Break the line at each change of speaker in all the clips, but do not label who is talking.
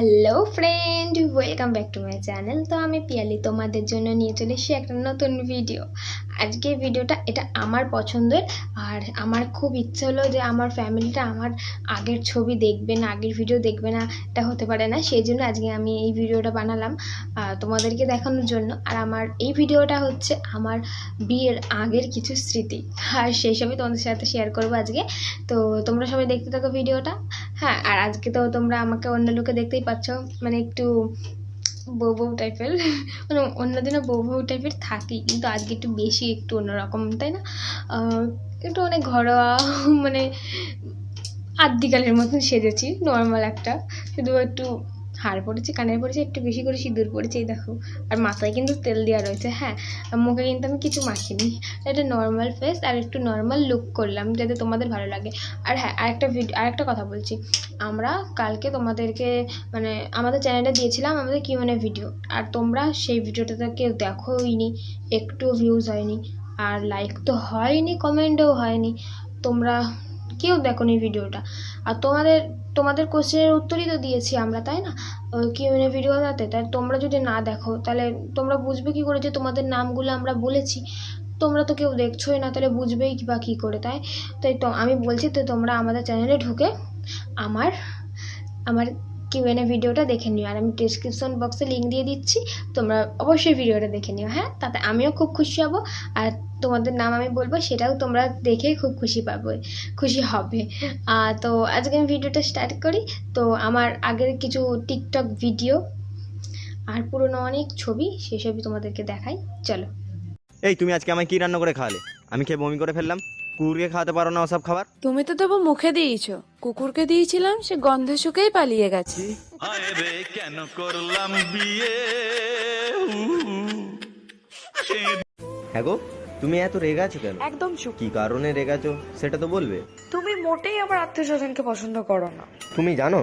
Hello friend welcome back to my channel তো আমি পিয়ালি, তোমাদের জন্য নিয়ে চলে এসেছি একটা নতুন ভিডিও আজকে ভিডিওটা এটা আমার পছন্দের। আর আমার খুব ইচ্ছে হলো যে আমার ফ্যামিলিটা আমার আগের ছবি দেখবে না, আগের ভিডিও দেখবে না, এটা হতে পারে না। সেই জন্য আজকে আমি এই ভিডিওটা বানালাম তোমাদেরকে দেখানোর জন্য। আর আমার এই ভিডিওটা হচ্ছে আমার বিয়ের আগের কিছু স্মৃতি। আর সেই সবই তোমাদের সাথে শেয়ার করব আজকে। তো তোমরা সবাই দেখতে থাকো ভিডিওটা হ্যাঁ আর আজকে তো তোমরা আমাকে অন্য লোকে দেখতেই পাচ্ছ। মানে একটু বউ বউ টাইপের। মানে অন্যদিনও বউ বউ টাইপের থাকি, কিন্তু আজকে একটু বেশি, একটু অন্যরকম, তাই না? একটু অনেক ঘরোয়া মানে আদ্যিকালের মতন সেজেছি নর্মাল একটা। শুধু একটু হার পড়েছে, কানের পড়েছে, একটু বেশি করে সিঁদুর পড়েছি, এই দেখো। আর মাথায় কিন্তু তেল দেওয়া রয়েছে হ্যাঁ মুখে কিন্তু আমি কিছু মাখিনি। এটা নর্মাল ফেস আর একটু নর্মাল লুক করলাম, যাতে তোমাদের ভালো লাগে। আর হ্যাঁ আরেকটা ভিডিও আরেকটা কথা বলছি। আমরা কালকে তোমাদেরকে মানে আমাদের চ্যানেলে দিয়েছিলাম আমাদের কি মানে ভিডিও আর তোমরা সেই ভিডিওটাতে কেউ দেখোইনি, একটু ভিউজ হয়নি, আর লাইক তো হয়নি কমেন্টও হয়নি। তোমরা কেউ দেখোনি ভিডিওটা আর তোমাদের তোমাদের কোশ্চেনের উত্তরই তো দিয়েছি আমরা, তাই না? কি মানে ভিডিওটাতে তাই তোমরা যদি না দেখো, তাহলে তোমরা বুঝবে কি করে যে তোমাদের নামগুলো আমরা বলেছি? তোমরা তো কেউ দেখছোই না, তাহলে বুঝবেই কি বা কী করে, তাই? তাই তো, আমি বলছি তো তোমরা আমাদের চ্যানেলে ঢুকে আমার আমার কিউএনএ ভিডিওটা দেখে নিও। আর আমি ডিসক্রিপশন বক্সে লিঙ্ক দিয়ে দিচ্ছি, তোমরা অবশ্যই ভিডিওটা দেখে নিও হ্যাঁ? তাতে আমিও খুব খুশি হব আর তোমাদের নাম আমি বলব, সেটাও তোমরা দেখে খুব খুশি পাবে, খুশি হবে। তো আজকে আমি ভিডিওটা স্টার্ট করি। তো আমার আগের কিছু টিকটক ভিডিও আর পুরনো অনেক ছবি, সেসবই তোমাদেরকে দেখাই। চলো।
এই, তুমি আজকে আমায় কি রান্না করে খাওয়ালে? আমি খেয়ে বমি করে ফেললাম। কুকুরকে খাওয়াতে পারো না ওসব খাবার?
তুমি তো তবু মুখে দিয়েছ। কুকুরকে দিয়েছিলাম সে গন্ধে শুকেই পালিয়ে গেছে।
হায় রে কেন করলাম বিয়ে?
হ্যাঁ গো তুমি এত রেগাছো কেন?
একদম চুপ।
কি কারণে রেগাছো সেটা তো বলবে।
তুমি মোটেই আমার আত্মীয় স্বজনকে পছন্দ করো না।
তুমি জানো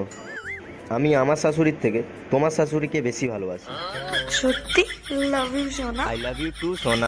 আমি আমার শাশুড়ির থেকে তোমার শাশুড়িকে বেশি ভালোবাসি।
সত্যি? লাভ ইউ সোনা।
আই লাভ ইউ টু সোনা।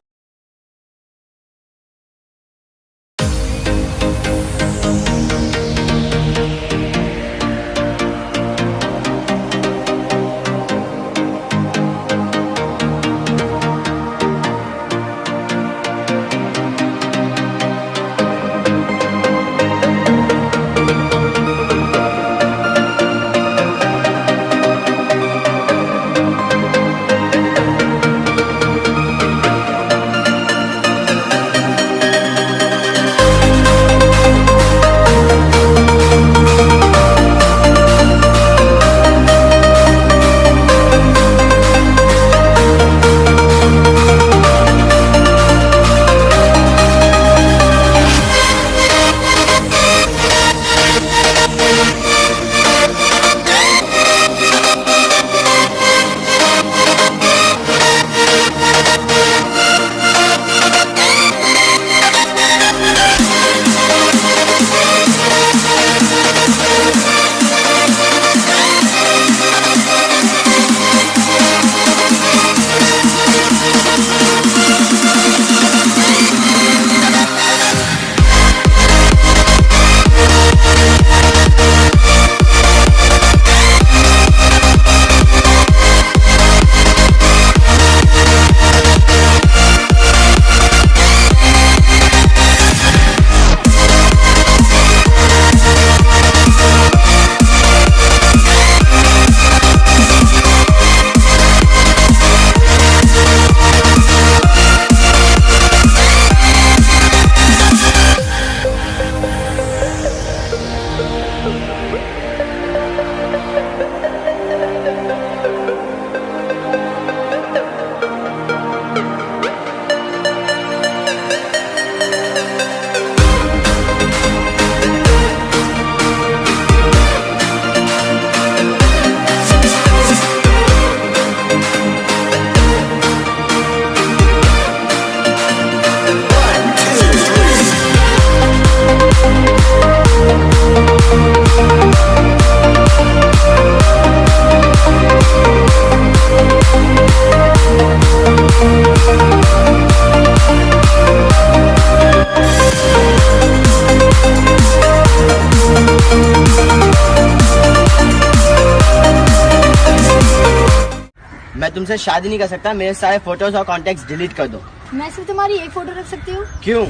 तुमसे शादी नहीं कर सकता मेरे सारे फ़ोटोज़ और कॉन्टेक्ट डिलीट कर दो।
मैं सिर्फ़ तुम्हारी एक फ़ोटो रख सकती हूँ?
क्यों?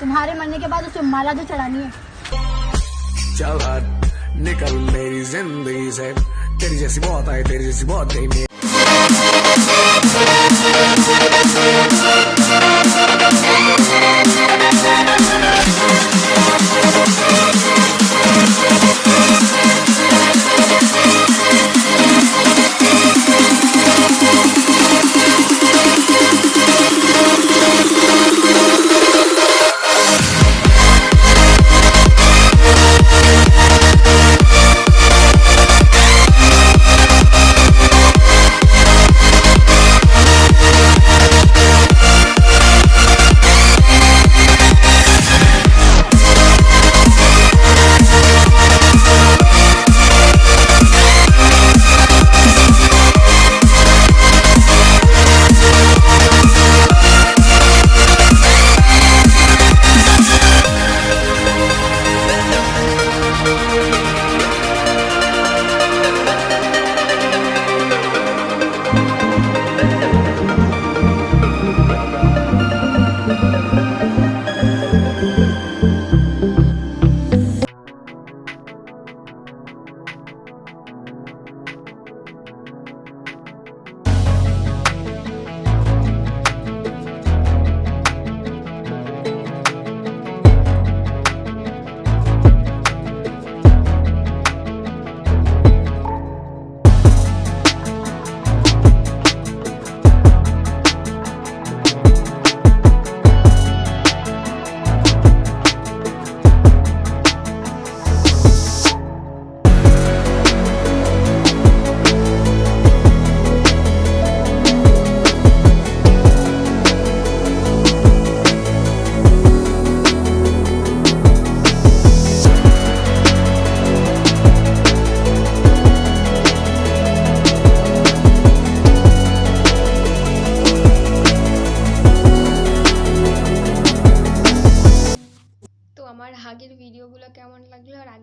तुम्हारे मरने के बाद उसे माला जो चढ़ानी है।
चल निकल मेरी ज़िंदगी से। तेरी जैसी बहुत आए तेरी जैसी बहुत गई मेरी।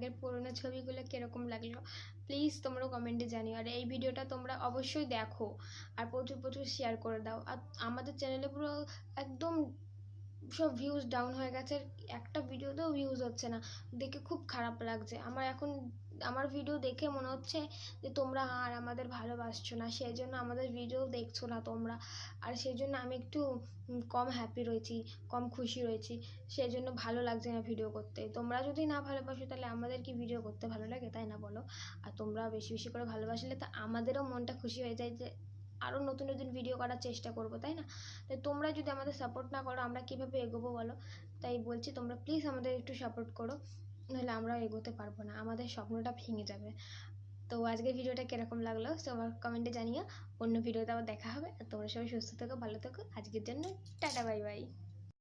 আগের পুরোনো ছবিগুলো কীরকম লাগল প্লিজ তোমরা কমেন্টে জানিও। আর এই ভিডিওটা তোমরা অবশ্যই দেখো আর প্রচুর প্রচুর শেয়ার করে দাও। আর আমাদের চ্যানেলে পুরো একদম সব ভিউজ ডাউন হয়ে গেছে একটা ভিডিওতেও ভিউজ হচ্ছে না। দেখে খুব খারাপ লাগছে। আমার এখন আমার ভিডিও দেখে মনে হচ্ছে যে তোমরা আর আমাদের ভালোবাসছো না সেই জন্য আমাদের ভিডিও দেখছ না তোমরা। আর সেই জন্য আমি একটু কম হ্যাপি রয়েছি, কম খুশি রয়েছি সেই জন্য ভালো লাগছে না ভিডিও করতে। তোমরা যদি না ভালোবাসো তাহলে আমাদের কি ভিডিও করতে ভালো লাগে, তাই না বলো? আর তোমরা বেশি বেশি করে ভালোবাসলে তো আমাদেরও মনটা খুশি হয়ে যায় যে আরও নতুন নতুন ভিডিও করার চেষ্টা করব, তাই না? তাই তোমরা যদি আমাদের সাপোর্ট না করো, আমরা কীভাবে এগোবো বলো? তাই বলছি তোমরা প্লিজ আমাদের একটু সাপোর্ট করো। নাহলে আমরাও এগোতে পারব না, আমাদের স্বপ্নটা ভেঙে যাবে। তো আজকের ভিডিওটা কীরকম লাগল তোমার কমেন্টে জানিও, অন্য ভিডিওতে আবার দেখা হবে আর তোমরা সবাই সুস্থ থেকো, ভালো থেকো, আজকের জন্য টাটা বাই বাই